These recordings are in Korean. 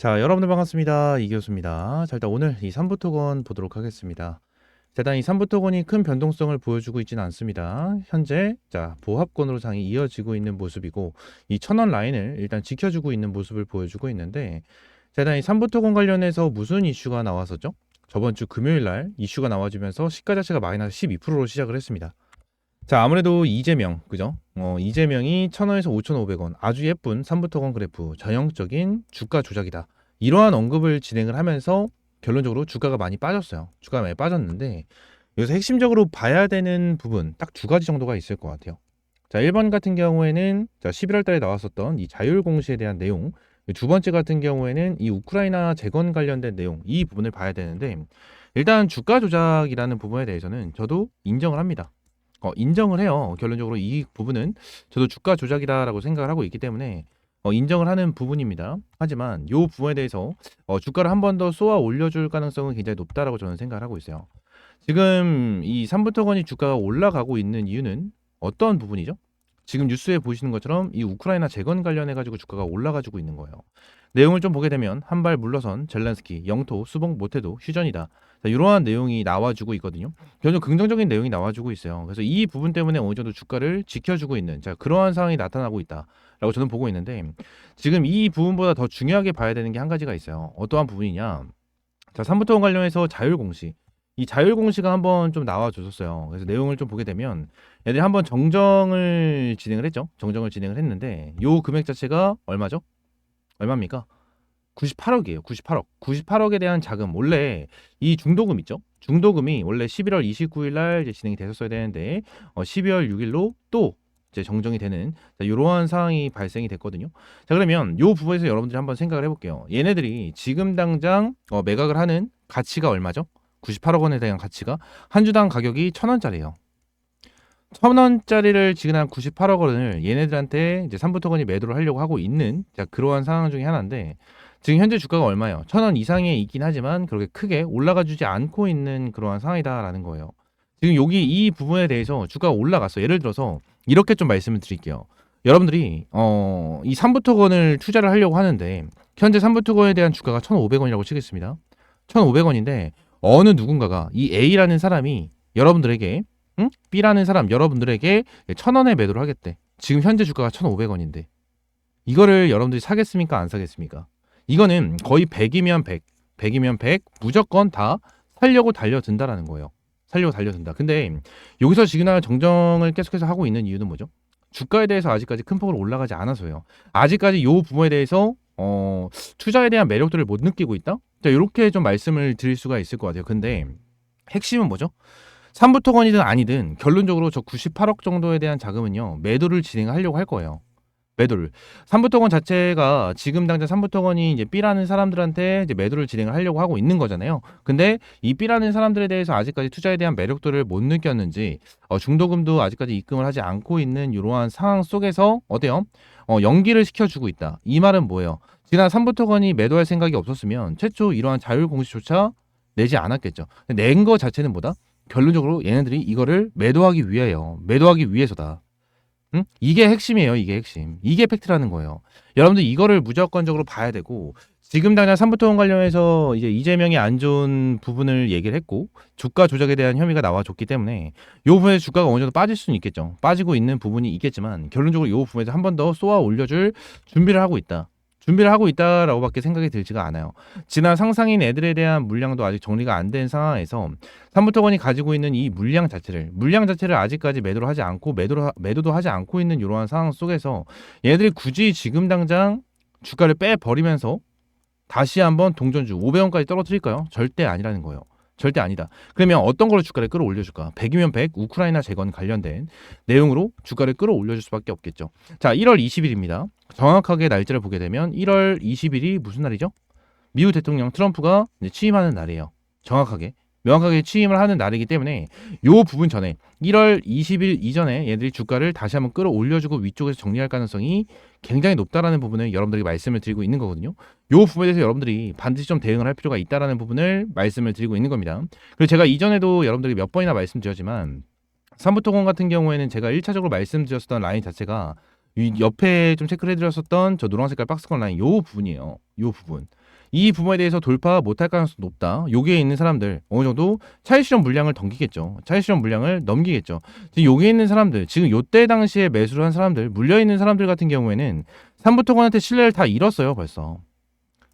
자, 여러분들 반갑습니다. 이 교수입니다. 자, 일단 오늘 이 3부 토건 보도록 하겠습니다. 자, 일단 이 3부 토건이 큰 변동성을 보여주고 있지는 않습니다. 현재 자, 보합권으로 상이 이어지고 있는 모습이고 이 천원 라인을 일단 지켜주고 있는 모습을 보여주고 있는데 자, 일단 이 3부 토건 관련해서 무슨 이슈가 나왔었죠? 저번 주 금요일 날 이슈가 나와주면서 시가 자체가 마이너스 12%로 시작을 했습니다. 자, 아무래도 이재명, 그죠? 어, 이재명이 1,000원에서 5,500원. 아주 예쁜 3부토건 그래프, 전형적인 주가 조작이다. 이러한 언급을 진행을 하면서 결론적으로 주가가 많이 빠졌어요. 주가가 많이 빠졌는데 여기서 핵심적으로 봐야 되는 부분 딱 두 가지 정도가 있을 것 같아요. 자, 1번 같은 경우에는 자, 11월 달에 나왔었던 이 자율 공시에 대한 내용, 두 번째 같은 경우에는 이 우크라이나 재건 관련된 내용, 이 부분을 봐야 되는데 일단 주가 조작이라는 부분에 대해서는 저도 인정을 합니다. 어, 인정을 해요. 결론적으로 이 부분은 저도 주가 조작이다라고 생각을 하고 있기 때문에 어, 인정을 하는 부분입니다. 하지만 이 부분에 대해서 어, 주가를 한 번 더 쏘아 올려줄 가능성은 굉장히 높다라고 저는 생각을 하고 있어요. 지금 이 3부터건이 주가가 올라가고 있는 이유는 어떤 부분이죠? 지금 뉴스에 보시는 것처럼 이 우크라이나 재건 관련해 가지고 주가가 올라가지고 있는 거예요. 내용을 좀 보게 되면 한 발 물러선 젤란스키 영토 수복 못해도 휴전이다. 자, 이러한 내용이 나와주고 있거든요. 결국 긍정적인 내용이 나와주고 있어요. 그래서 이 부분 때문에 어느 정도 주가를 지켜주고 있는 자 그러한 상황이 나타나고 있다라고 저는 보고 있는데 지금 이 부분보다 더 중요하게 봐야 되는 게 한 가지가 있어요. 어떠한 부분이냐? 자 3부터 관련해서 자율 공시 이 자율 공시가 한번 좀 나와줬었어요. 그래서 내용을 좀 보게 되면 얘들이 한번 정정을 진행을 했죠. 정정을 진행을 했는데 요 금액 자체가 얼마죠? 얼마입니까? 98억이에요. 98억. 98억에 대한 자금 원래 이 중도금 있죠. 중도금이 원래 11월 29일 날 진행이 됐었어야 되는데 어, 12월 6일로 또 이제 정정이 되는 자, 이러한 상황이 발생이 됐거든요. 자 그러면 요 부분에서 여러분들이 한번 생각을 해볼게요. 얘네들이 지금 당장 어, 매각을 하는 가치가 얼마죠? 98억 원에 대한 가치가 한 주당 가격이 천 원짜리예요. 천 원짜리를 지금 한 98억 원을 얘네들한테 이제 삼부토건이 매도를 하려고 하고 있는 자 그러한 상황 중에 하나인데 지금 현재 주가가 얼마예요? 천 원 이상에 있긴 하지만 그렇게 크게 올라가 주지 않고 있는 그러한 상황이다라는 거예요. 지금 여기 이 부분에 대해서 주가가 올라갔어. 예를 들어서 이렇게 좀 말씀을 드릴게요. 여러분들이 어, 이 삼부토건을 투자를 하려고 하는데 현재 삼부토건에 대한 주가가 1,500원이라고 치겠습니다. 1,500원인데 어느 누군가가 이 A라는 사람이 여러분들에게 응? B라는 사람 여러분들에게 천 원에 매도를 하겠대. 지금 현재 주가가 1,500원인데 이거를 여러분들이 사겠습니까? 안 사겠습니까? 이거는 거의 100이면 100, 100이면 100 무조건 다 살려고 달려든다라는 거예요. 살려고 달려든다. 근데 여기서 지금 정정을 계속해서 하고 있는 이유는 뭐죠? 주가에 대해서 아직까지 큰 폭으로 올라가지 않아서요. 아직까지 이 부분에 대해서 어, 투자에 대한 매력들을 못 느끼고 있다? 자, 이렇게 좀 말씀을 드릴 수가 있을 것 같아요. 근데 핵심은 뭐죠? 3부토건이든 아니든 결론적으로 저 98억 정도에 대한 자금은요, 매도를 진행하려고 할 거예요. 매도를. 3부토건 자체가 지금 당장 3부토건이 이제 B라는 사람들한테 이제 매도를 진행을 하려고 하고 있는 거잖아요. 근데 이 B라는 사람들에 대해서 아직까지 투자에 대한 매력도를 못 느꼈는지 어, 중도금도 아직까지 입금을 하지 않고 있는 이러한 상황 속에서 어때요? 어, 연기를 시켜주고 있다. 이 말은 뭐예요? 지난 3부토건이 매도할 생각이 없었으면 최초 이러한 자율 공시조차 내지 않았겠죠. 낸 거 자체는 뭐다? 결론적으로 얘네들이 이거를 매도하기 위해요. 매도하기 위해서다. 응? 이게 핵심이에요. 이게 핵심. 이게 팩트라는 거예요. 여러분들 이거를 무조건적으로 봐야 되고 지금 당장 삼부토건 관련해서 이제 이재명이 안 좋은 부분을 얘기를 했고 주가 조작에 대한 혐의가 나와줬기 때문에 이 부분에 주가가 어느 정도 빠질 수는 있겠죠. 빠지고 있는 부분이 있겠지만 결론적으로 이 부분에서 한 번 더 쏘아 올려줄 준비를 하고 있다. 준비를 하고 있다라고밖에 생각이 들지가 않아요. 지난 상상인 애들에 대한 물량도 아직 정리가 안 된 상황에서 삼부토건이 가지고 있는 이 물량 자체를 물량 자체를 아직까지 매도를 하지 않고 매도를 매도도 하지 않고 있는 이러한 상황 속에서 얘들이 굳이 지금 당장 주가를 빼 버리면서 다시 한번 동전주 500원까지 떨어뜨릴까요? 절대 아니라는 거예요. 절대 아니다. 그러면 어떤 걸로 주가를 끌어올려줄까? 100이면 100 우크라이나 재건 관련된 내용으로 주가를 끌어올려줄 수밖에 없겠죠. 자, 1월 20일입니다. 정확하게 날짜를 보게 되면 1월 20일이 무슨 날이죠? 미국 대통령 트럼프가 취임하는 날이에요. 정확하게. 명확하게 취임을 하는 날이기 때문에 요 부분 전에 1월 20일 이전에 얘들이 주가를 다시 한번 끌어올려주고 위쪽에서 정리할 가능성이 굉장히 높다라는 부분을 여러분들에게 말씀을 드리고 있는 거거든요. 요 부분에 대해서 여러분들이 반드시 좀 대응을 할 필요가 있다라는 부분을 말씀을 드리고 있는 겁니다. 그리고 제가 이전에도 여러분들에게 몇 번이나 말씀드렸지만 삼부토건 같은 경우에는 제가 1차적으로 말씀드렸던 라인 자체가 이 옆에 좀 체크를 해드렸었던 저 노란 색깔 박스권 라인 요 부분이에요. 요 부분. 이 부분에 대해서 돌파 못할 가능성이 높다. 여기에 있는 사람들 어느 정도 차익 실현 물량을 넘기겠죠. 차익 실현 물량을 넘기겠죠. 지금 여기에 있는 사람들, 지금 요때 당시에 매수를 한 사람들, 물려 있는 사람들 같은 경우에는 삼부토건한테 신뢰를 다 잃었어요, 벌써.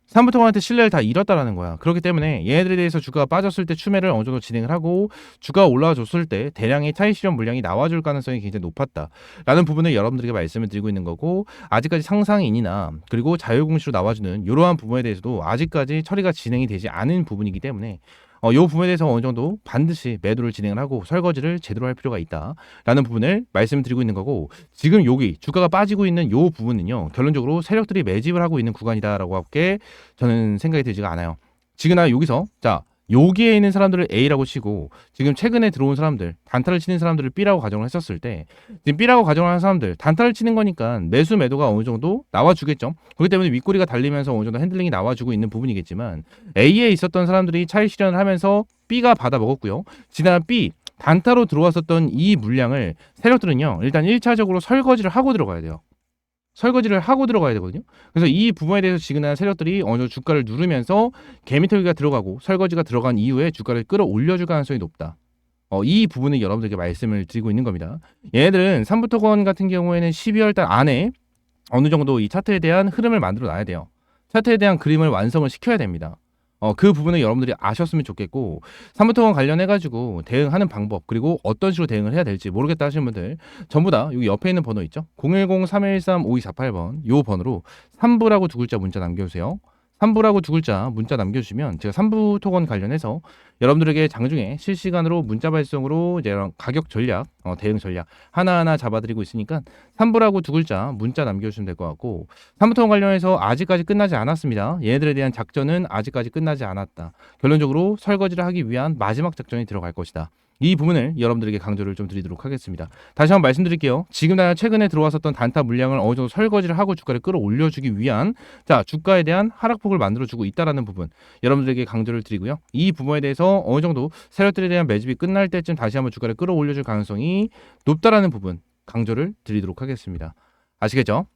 삼부토건한테 신뢰를 다 잃었다라는 거야. 그렇기 때문에 얘네들에 대해서 주가가 빠졌을 때 추매를 어느 정도 진행을 하고 주가가 올라와줬을 때 대량의 실현 물량이 나와줄 가능성이 굉장히 높았다라는 부분을 여러분들에게 말씀을 드리고 있는 거고 아직까지 상상인이나 그리고 자율공시로 나와주는 이러한 부분에 대해서도 아직까지 처리가 진행이 되지 않은 부분이기 때문에 어, 이 부분에 대해서 어느 정도 반드시 매도를 진행을 하고 설거지를 제대로 할 필요가 있다라는 부분을 말씀드리고 있는 거고 지금 여기 주가가 빠지고 있는 이 부분은요 결론적으로 세력들이 매집을 하고 있는 구간이다라고 할게 저는 생각이 들지가 않아요. 지금 나 여기서 자 여기에 있는 사람들을 A라고 치고 지금 최근에 들어온 사람들 단타를 치는 사람들을 B라고 가정을 했었을 때 지금 B라고 가정을 하는 사람들 단타를 치는 거니까 매수 매도가 어느 정도 나와주겠죠. 그렇기 때문에 윗꼬리가 달리면서 어느 정도 핸들링이 나와주고 있는 부분이겠지만 A에 있었던 사람들이 차익 실현을 하면서 B가 받아 먹었고요. 지난 B 단타로 들어왔었던 이 물량을 세력들은요 일단 1차적으로 설거지를 하고 들어가야 돼요. 설거지를 하고 들어가야 되거든요. 그래서 이 부분에 대해서 지금은 세력들이 어느 정도 주가를 누르면서 개미털기가 들어가고 설거지가 들어간 이후에 주가를 끌어올려줄 가능성이 높다. 어, 이 부분을 여러분들에게 말씀을 드리고 있는 겁니다. 얘네들은 삼부토건 같은 경우에는 12월 달 안에 어느 정도 이 차트에 대한 흐름을 만들어 놔야 돼요. 차트에 대한 그림을 완성을 시켜야 됩니다. 어, 그 부분을 여러분들이 아셨으면 좋겠고 삼부토건 관련해 가지고 대응하는 방법 그리고 어떤 식으로 대응을 해야 될지 모르겠다 하시는 분들 전부 다 여기 옆에 있는 번호 있죠? 010-313-5248번 요 번호로 3부라고 두 글자 문자 남겨주세요 3부라고 두 글자 문자 남겨주시면 제가 3부 토건 관련해서 여러분들에게 장중에 실시간으로 문자 발송으로 이제 이런 가격 전략, 어, 대응 전략 하나하나 잡아드리고 있으니까 3부라고 두 글자 문자 남겨주시면 될 것 같고 3부 토건 관련해서 아직까지 끝나지 않았습니다. 얘네들에 대한 작전은 아직까지 끝나지 않았다. 결론적으로 설거지를 하기 위한 마지막 작전이 들어갈 것이다. 이 부분을 여러분들에게 강조를 좀 드리도록 하겠습니다. 다시 한번 말씀드릴게요. 지금 나 최근에 들어왔었던 단타 물량을 어느 정도 설거지를 하고 주가를 끌어올려주기 위한 자 주가에 대한 하락폭을 만들어주고 있다라는 부분 여러분들에게 강조를 드리고요. 이 부분에 대해서 어느 정도 세력들에 대한 매집이 끝날 때쯤 다시 한번 주가를 끌어올려줄 가능성이 높다라는 부분 강조를 드리도록 하겠습니다. 아시겠죠?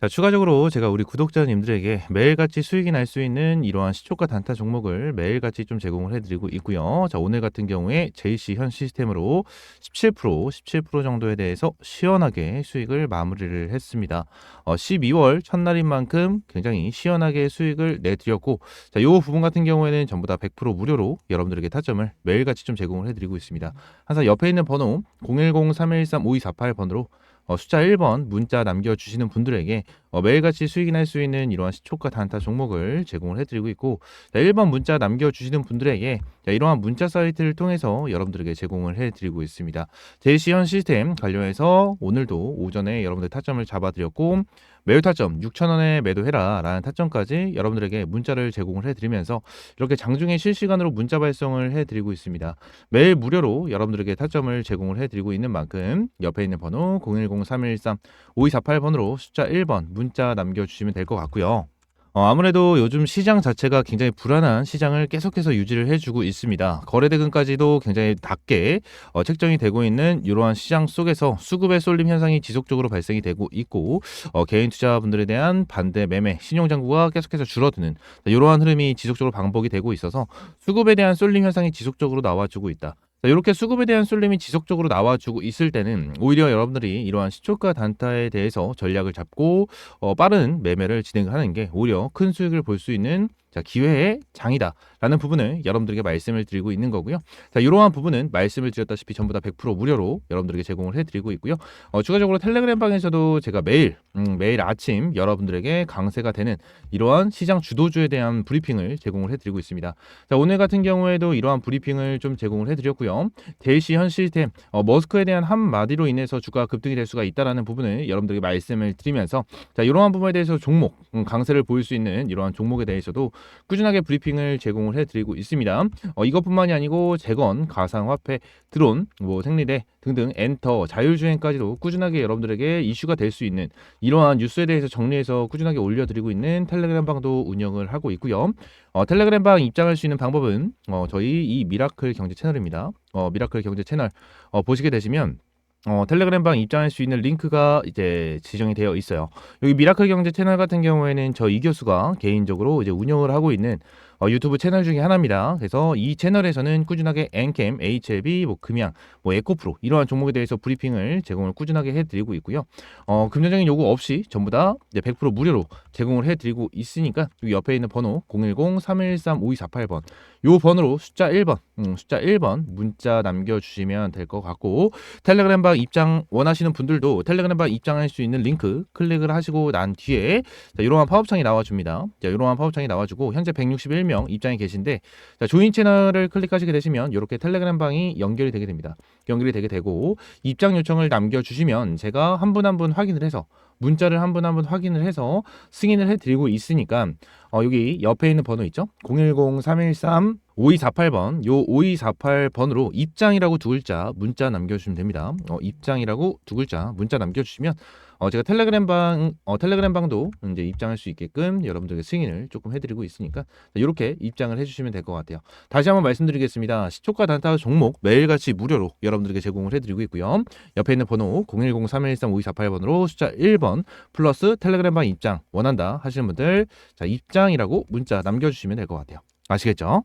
자, 추가적으로 제가 우리 구독자님들에게 매일같이 수익이 날 수 있는 이러한 시초가 단타 종목을 매일같이 좀 제공을 해드리고 있고요. 자, 오늘 같은 경우에 JC 현 시스템으로 17%, 17% 정도에 대해서 시원하게 수익을 마무리를 했습니다. 어, 12월 첫날인 만큼 굉장히 시원하게 수익을 내드렸고, 자, 요 부분 같은 경우에는 전부 다 100% 무료로 여러분들에게 타점을 매일같이 좀 제공을 해드리고 있습니다. 항상 옆에 있는 번호 010-313-5248번으로 어, 숫자 1번 문자 남겨주시는 분들에게 어, 매일같이 수익이 날 수 있는 이러한 시초가 단타 종목을 제공을 해드리고 있고 자, 1번 문자 남겨주시는 분들에게 자, 이러한 문자 사이트를 통해서 여러분들에게 제공을 해드리고 있습니다. 제시현 시스템 관련해서 오늘도 오전에 여러분들 타점을 잡아드렸고 매우 타점 6,000원에 매도해라 라는 타점까지 여러분들에게 문자를 제공을 해드리면서 이렇게 장중에 실시간으로 문자 발송을 해드리고 있습니다. 매일 무료로 여러분들에게 타점을 제공을 해드리고 있는 만큼 옆에 있는 번호 010-313-5248번으로 숫자 1번 문자 남겨주시면 될 것 같고요. 어, 아무래도 요즘 시장 자체가 굉장히 불안한 시장을 계속해서 유지를 해주고 있습니다. 거래대금까지도 굉장히 낮게 어, 책정이 되고 있는 이러한 시장 속에서 수급의 쏠림 현상이 지속적으로 발생이 되고 있고 어, 개인 투자분들에 대한 반대 매매 신용 잔고가 계속해서 줄어드는 이러한 흐름이 지속적으로 반복이 되고 있어서 수급에 대한 쏠림 현상이 지속적으로 나와주고 있다. 자, 이렇게 수급에 대한 쏠림이 지속적으로 나와주고 있을 때는 오히려 여러분들이 이러한 시초가 단타에 대해서 전략을 잡고 어, 빠른 매매를 진행하는 게 오히려 큰 수익을 볼 수 있는 자, 기회의 장이다 라는 부분을 여러분들에게 말씀을 드리고 있는 거고요. 자, 이러한 부분은 말씀을 드렸다시피 전부 다 100% 무료로 여러분들에게 제공을 해드리고 있고요. 어, 추가적으로 텔레그램 방에서도 제가 매일 음, 매일 아침 여러분들에게 강세가 되는 이러한 시장 주도주에 대한 브리핑을 제공을 해드리고 있습니다. 자, 오늘 같은 경우에도 이러한 브리핑을 좀 제공을 해드렸고요. 대시 현 시스템 어, 머스크에 대한 한 마디로 인해서 주가 급등이 될 수가 있다라는 부분을 여러분들에게 말씀을 드리면서 자, 이러한 부분에 대해서 종목 음, 강세를 보일 수 있는 이러한 종목에 대해서도 꾸준하게 브리핑을 제공을 해드리고 있습니다. 어, 이것뿐만이 아니고 재건, 가상화폐, 드론, 뭐 생리대 등등 엔터, 자율주행까지도 꾸준하게 여러분들에게 이슈가 될 수 있는 이러한 뉴스에 대해서 정리해서 꾸준하게 올려드리고 있는 텔레그램 방도 운영을 하고 있고요. 어, 텔레그램 방 입장할 수 있는 방법은 어, 저희 이 미라클 경제 채널입니다. 어, 미라클 경제 채널 어, 보시게 되시면 어, 텔레그램 방 입장할 수 있는 링크가 이제 지정이 되어 있어요. 여기 미라클 경제 채널 같은 경우에는 저 이 교수가 개인적으로 이제 운영을 하고 있는 어, 유튜브 채널 중에 하나입니다. 그래서 이 채널에서는 꾸준하게 엔캠, HLB, 뭐 금양, 뭐 에코프로 이러한 종목에 대해서 브리핑을 제공을 꾸준하게 해드리고 있고요. 어, 금전적인 요구 없이 전부 다 이제 100% 무료로 제공을 해드리고 있으니까 여기 옆에 있는 번호 010-313-5248번 요 번호로 숫자 1번, 음, 숫자 1번 문자 남겨주시면 될 것 같고 텔레그램방 입장 원하시는 분들도 텔레그램방 입장할 수 있는 링크 클릭을 하시고 난 뒤에 자, 이러한 팝업창이 나와줍니다. 자, 이러한 팝업창이 나와주고 현재 161명 입장이 계신데 자, 조인 채널을 클릭하시게 되시면 이렇게 텔레그램 방이 연결이 되게 됩니다. 연결이 되게 되고 입장 요청을 남겨주시면 제가 한 분 한 분 확인을 해서 문자를 한 분 한 분 확인을 해서 승인을 해드리고 있으니까 어, 여기 옆에 있는 번호 있죠? 010-313 5248번 요 5248번으로 입장이라고 두 글자 문자 남겨주시면 됩니다. 어, 입장이라고 두 글자 문자 남겨주시면 어, 제가 텔레그램 방, 어, 텔레그램 방도 이제 입장할 수 있게끔 여러분들에게 승인을 조금 해드리고 있으니까 이렇게 입장을 해주시면 될 것 같아요. 다시 한번 말씀드리겠습니다. 시초가 단타 종목 매일같이 무료로 여러분들에게 제공을 해드리고 있고요. 옆에 있는 번호 010-313-5248번으로 숫자 1번 플러스 텔레그램 방 입장 원한다 하시는 분들 자 입장이라고 문자 남겨주시면 될 것 같아요. 아시겠죠?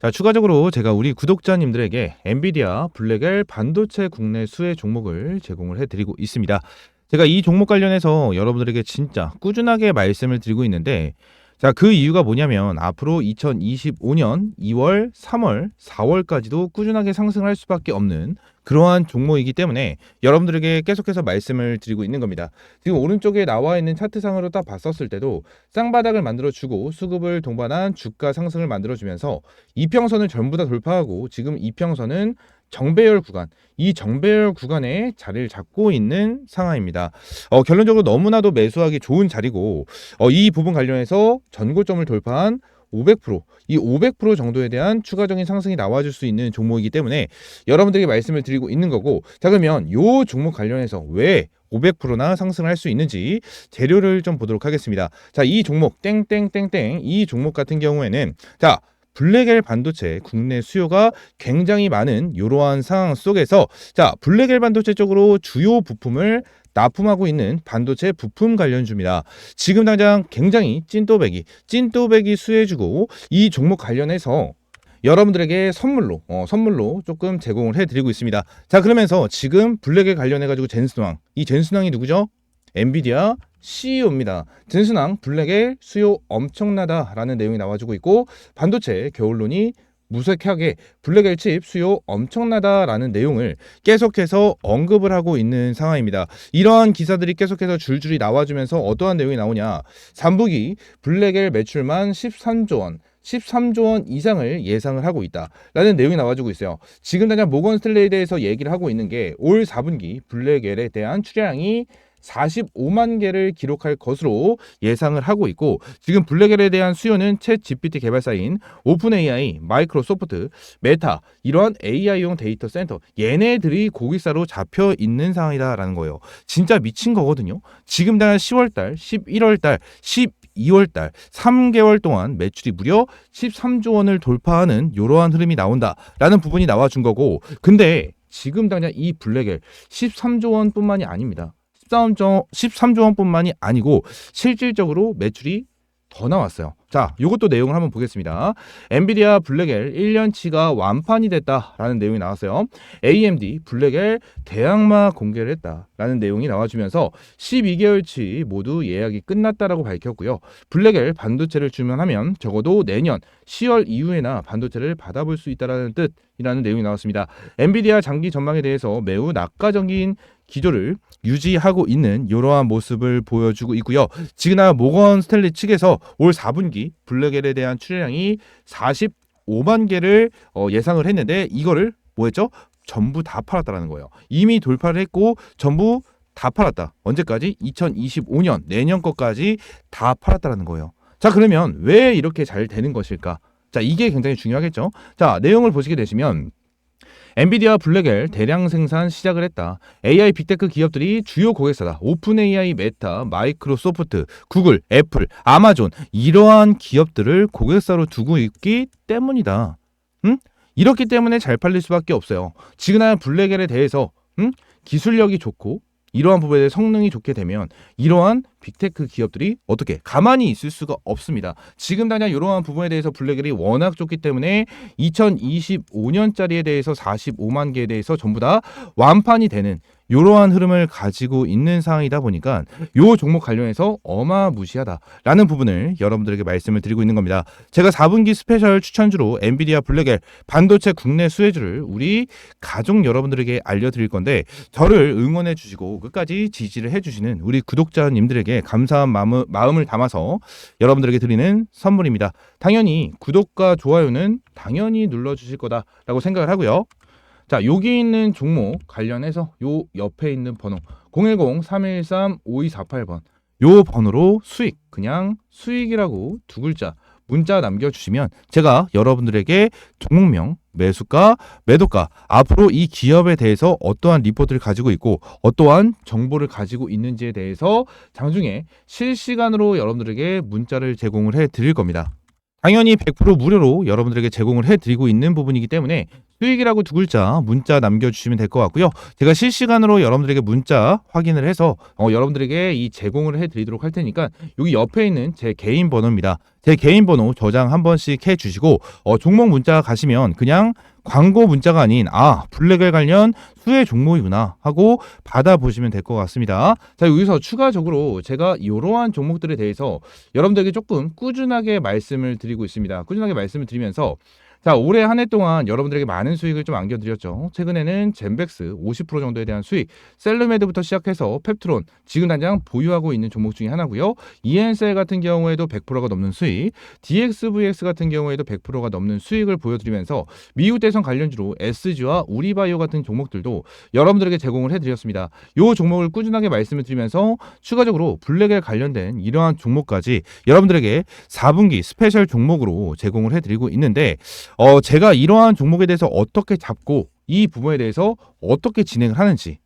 자, 추가적으로 제가 우리 구독자님들에게 엔비디아 블랙엘 반도체 국내 수혜 종목을 제공을 해드리고 있습니다. 제가 이 종목 관련해서 여러분들에게 진짜 꾸준하게 말씀을 드리고 있는데 자, 그 이유가 뭐냐면 앞으로 2025년 2월, 3월, 4월까지도 꾸준하게 상승할 수밖에 없는 그러한 종목이기 때문에 여러분들에게 계속해서 말씀을 드리고 있는 겁니다. 지금 오른쪽에 나와 있는 차트상으로 딱 봤었을 때도 쌍바닥을 만들어 주고 수급을 동반한 주가 상승을 만들어 주면서 이평선을 전부 다 돌파하고 지금 이평선은 정배열 구간, 이 정배열 구간에 자리를 잡고 있는 상황입니다. 어, 결론적으로 너무나도 매수하기 좋은 자리고 어, 이 부분 관련해서 전고점을 돌파한 500%, 이 500% 정도에 대한 추가적인 상승이 나와줄 수 있는 종목이기 때문에 여러분들에게 말씀을 드리고 있는 거고, 자 그러면 요 종목 관련해서 왜 500%나 상승을 할 수 있는지 재료를 좀 보도록 하겠습니다. 자, 이 종목 땡땡땡땡 이 종목 같은 경우에는 자 블랙엘 반도체 국내 수요가 굉장히 많은 이러한 상황 속에서 자 블랙엘 반도체 쪽으로 주요 부품을 납품하고 있는 반도체 부품 관련주입니다. 지금 당장 굉장히 찐또배기 찐또배기 수혜주고 이 종목 관련해서 여러분들에게 선물로 어, 선물로 조금 제공을 해드리고 있습니다. 자 그러면서 지금 블랙에 관련해 가지고 젠스왕 이 젠스왕이 누구죠? 엔비디아 CEO입니다. 젠스낭 블랙의 수요 엄청나다라는 내용이 나와주고 있고 반도체 겨울론이 무색하게 블랙엘 칩 수요 엄청나다라는 내용을 계속해서 언급을 하고 있는 상황입니다. 이러한 기사들이 계속해서 줄줄이 나와주면서 어떠한 내용이 나오냐. 3분기 블랙엘 매출만 13조 원, 13조 원 이상을 예상을 하고 있다라는 내용이 나와주고 있어요. 지금 당장 모건 스텔레에 대해서 얘기를 하고 있는 게 올 4분기 블랙엘에 대한 출하량이 45만 개를 기록할 것으로 예상을 하고 있고 지금 블랙엘에 대한 수요는 챗 GPT 개발사인 오픈 AI, 마이크로소프트, 메타 이러한 AI용 데이터 센터 얘네들이 고객사로 잡혀 있는 상황이다라는 거예요. 진짜 미친 거거든요. 지금 당장 10월달, 11월달, 12월달 3개월 동안 매출이 무려 13조 원을 돌파하는 이러한 흐름이 나온다라는 부분이 나와준 거고 근데 지금 당장 이 블랙엘 13조 원뿐만이 아닙니다. 13조, 13조 원뿐만이 아니고 실질적으로 매출이 더 나왔어요. 자, 이것도 내용을 한번 보겠습니다. 엔비디아 블랙엘 1년치가 완판이 됐다라는 내용이 나왔어요. AMD 블랙엘 대항마 공개를 했다라는 내용이 나와주면서 12개월치 모두 예약이 끝났다라고 밝혔고요. 블랙엘 반도체를 주문하면 적어도 내년 10월 이후에나 반도체를 받아볼 수 있다라는 뜻이라는 내용이 나왔습니다. 엔비디아 장기 전망에 대해서 매우 낙관적인 기조를 유지하고 있는 이러한 모습을 보여주고 있고요. 지그나 모건 스탠리 측에서 올 4분기 블랙엘에 대한 출하량이 45만 개를 어, 예상을 했는데 이거를 뭐했죠? 전부 다 팔았다라는 거예요. 이미 돌파를 했고 전부 다 팔았다. 언제까지? 2025년 내년 것까지 다 팔았다라는 거예요. 자 그러면 왜 이렇게 잘 되는 것일까? 자 이게 굉장히 중요하겠죠. 자 내용을 보시게 되시면 엔비디아 블랙엘 대량 생산 시작을 했다. AI 빅테크 기업들이 주요 고객사다. 오픈 AI, 메타, 마이크로소프트, 구글, 애플, 아마존 이러한 기업들을 고객사로 두고 있기 때문이다. 응? 이렇기 때문에 잘 팔릴 수밖에 없어요. 지그나 블랙엘에 대해서 응? 기술력이 좋고 이러한 부분에 성능이 좋게 되면 이러한 빅테크 기업들이 어떻게 가만히 있을 수가 없습니다. 지금 당장 이러한 부분에 대해서 블랙웰이 워낙 좋기 때문에 2025년짜리에 대해서 45만 개에 대해서 전부 다 완판이 되는 이러한 흐름을 가지고 있는 상황이다 보니까 요 종목 관련해서 어마무시하다라는 부분을 여러분들에게 말씀을 드리고 있는 겁니다. 제가 4분기 스페셜 추천주로 엔비디아 블랙엘 반도체 국내 수혜주를 우리 가족 여러분들에게 알려드릴 건데 저를 응원해 주시고 끝까지 지지를 해주시는 우리 구독자님들에게 감사한 마음, 마음을 담아서 여러분들에게 드리는 선물입니다. 당연히 구독과 좋아요는 당연히 눌러주실 거다라고 생각을 하고요. 자, 여기 있는 종목 관련해서 요 옆에 있는 번호 010-313-5248번 요 번호로 수익 그냥 수익이라고 두 글자 문자 남겨주시면 제가 여러분들에게 종목명, 매수가, 매도가 앞으로 이 기업에 대해서 어떠한 리포트를 가지고 있고 어떠한 정보를 가지고 있는지에 대해서 장중에 실시간으로 여러분들에게 문자를 제공을 해 드릴 겁니다. 당연히 100% 무료로 여러분들에게 제공을 해드리고 있는 부분이기 때문에 수익이라고 두 글자 문자 남겨주시면 될 것 같고요. 제가 실시간으로 여러분들에게 문자 확인을 해서 어, 여러분들에게 이 제공을 해드리도록 할 테니까 여기 옆에 있는 제 개인 번호입니다. 제 개인 번호 저장 한 번씩 해주시고 어, 종목 문자 가시면 그냥 광고 문자가 아닌 아 블랙웰 관련 수혜 종목이구나 하고 받아보시면 될 것 같습니다. 자 여기서 추가적으로 제가 이러한 종목들에 대해서 여러분들에게 조금 꾸준하게 말씀을 드리고 있습니다. 꾸준하게 말씀을 드리면서 자, 올해 한 해 동안 여러분들에게 많은 수익을 좀 안겨드렸죠. 최근에는 젠백스 50% 정도에 대한 수익, 셀루메드부터 시작해서 펩트론, 지금 당장 보유하고 있는 종목 중에 하나고요. EN셀 같은 경우에도 100%가 넘는 수익, DXVX 같은 경우에도 100%가 넘는 수익을 보여드리면서 미국 대선 관련주로 SG와 우리바이오 같은 종목들도 여러분들에게 제공을 해드렸습니다. 이 종목을 꾸준하게 말씀을 드리면서 추가적으로 블랙에 관련된 이러한 종목까지 여러분들에게 4분기 스페셜 종목으로 제공을 해드리고 있는데 어, 제가 이러한 종목에 대해서 어떻게 잡고 이 부분에 대해서 어떻게 진행을 하는지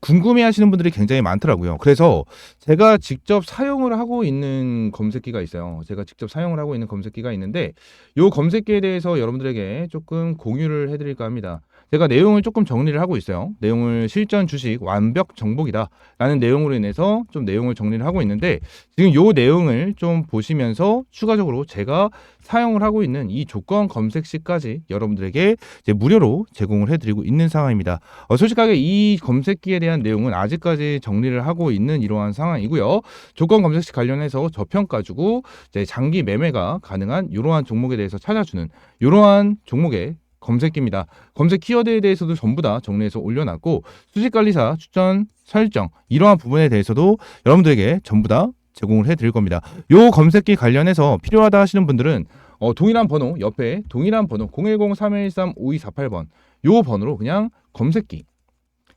궁금해 하시는 분들이 굉장히 많더라고요. 그래서 제가 직접 사용을 하고 있는 검색기가 있어요. 제가 직접 사용을 하고 있는 검색기가 있는데 이 검색기에 대해서 여러분들에게 조금 공유를 해드릴까 합니다. 제가 내용을 조금 정리를 하고 있어요. 내용을 실전 주식 완벽 정복이다 라는 내용으로 인해서 좀 내용을 정리를 하고 있는데 지금 이 내용을 좀 보시면서 추가적으로 제가 사용을 하고 있는 이 조건 검색 시까지 여러분들에게 무료로 제공을 해드리고 있는 상황입니다. 어, 솔직하게 이 검색기에 대한 내용은 아직까지 정리를 하고 있는 이러한 상황이고요. 조건 검색 시 관련해서 저평가 주고 장기 매매가 가능한 이러한 종목에 대해서 찾아주는 이러한 종목의 검색기입니다. 검색 키워드에 대해서도 전부 다 정리해서 올려놨고 수직관리사 추천 설정 이러한 부분에 대해서도 여러분들에게 전부 다 제공을 해드릴 겁니다. 요 검색기 관련해서 필요하다 하시는 분들은 어, 동일한 번호 옆에 동일한 번호 010-313-5248번 요 번호로 그냥 검색기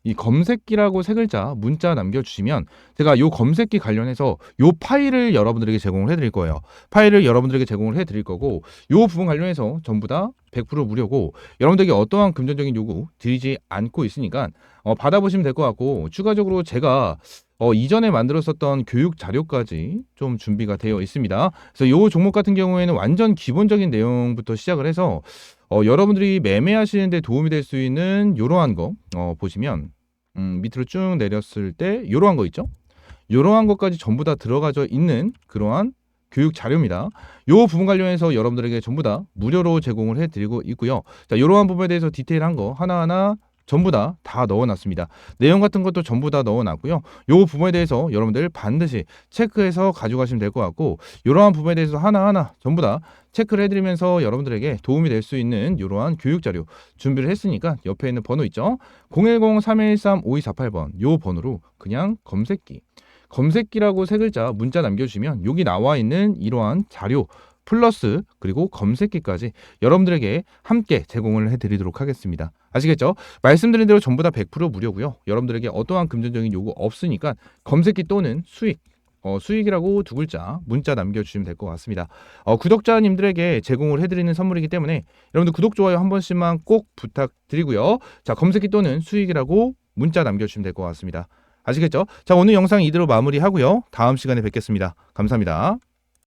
이 검색기라고 세 글자 문자 남겨주시면 제가 요 검색기 관련해서 요 파일을 여러분들에게 제공을 해드릴 거예요. 파일을 여러분들에게 제공을 해드릴 거고 요 부분 관련해서 전부 다 100% 무료고 여러분들에게 어떠한 금전적인 요구 드리지 않고 있으니까 어, 받아보시면 될 것 같고 추가적으로 제가 어, 이전에 만들었었던 교육 자료까지 좀 준비가 되어 있습니다. 그래서 요 종목 같은 경우에는 완전 기본적인 내용부터 시작을 해서 어, 여러분들이 매매하시는데 도움이 될 수 있는 요러한 거 어, 보시면 음, 밑으로 쭉 내렸을 때 요러한 거 있죠? 요러한 것까지 전부 다 들어가져 있는 그러한 교육 자료입니다. 요 부분 관련해서 여러분들에게 전부 다 무료로 제공을 해드리고 있고요. 자, 요러한 부분에 대해서 디테일한 거 하나하나 전부 다 다 넣어놨습니다. 내용 같은 것도 전부 다 넣어놨고요. 요 부분에 대해서 여러분들 반드시 체크해서 가져가시면 될 것 같고 이러한 부분에 대해서 하나하나 전부 다 체크를 해드리면서 여러분들에게 도움이 될 수 있는 이러한 교육 자료 준비를 했으니까 옆에 있는 번호 있죠? 010-313-5248번 요 번호로 그냥 검색기 검색기라고 세 글자 문자 남겨주시면 여기 나와 있는 이러한 자료 플러스 그리고 검색기까지 여러분들에게 함께 제공을 해드리도록 하겠습니다. 아시겠죠? 말씀드린 대로 전부 다 100% 무료고요. 여러분들에게 어떠한 금전적인 요구 없으니까 검색기 또는 수익 어, 수익이라고 두 글자 문자 남겨주시면 될 것 같습니다. 어, 구독자님들에게 제공을 해드리는 선물이기 때문에 여러분들 구독 좋아요 한 번씩만 꼭 부탁드리고요. 자 검색기 또는 수익이라고 문자 남겨주시면 될 것 같습니다. 아시겠죠? 자 오늘 영상 이대로 마무리하고요. 다음 시간에 뵙겠습니다. 감사합니다.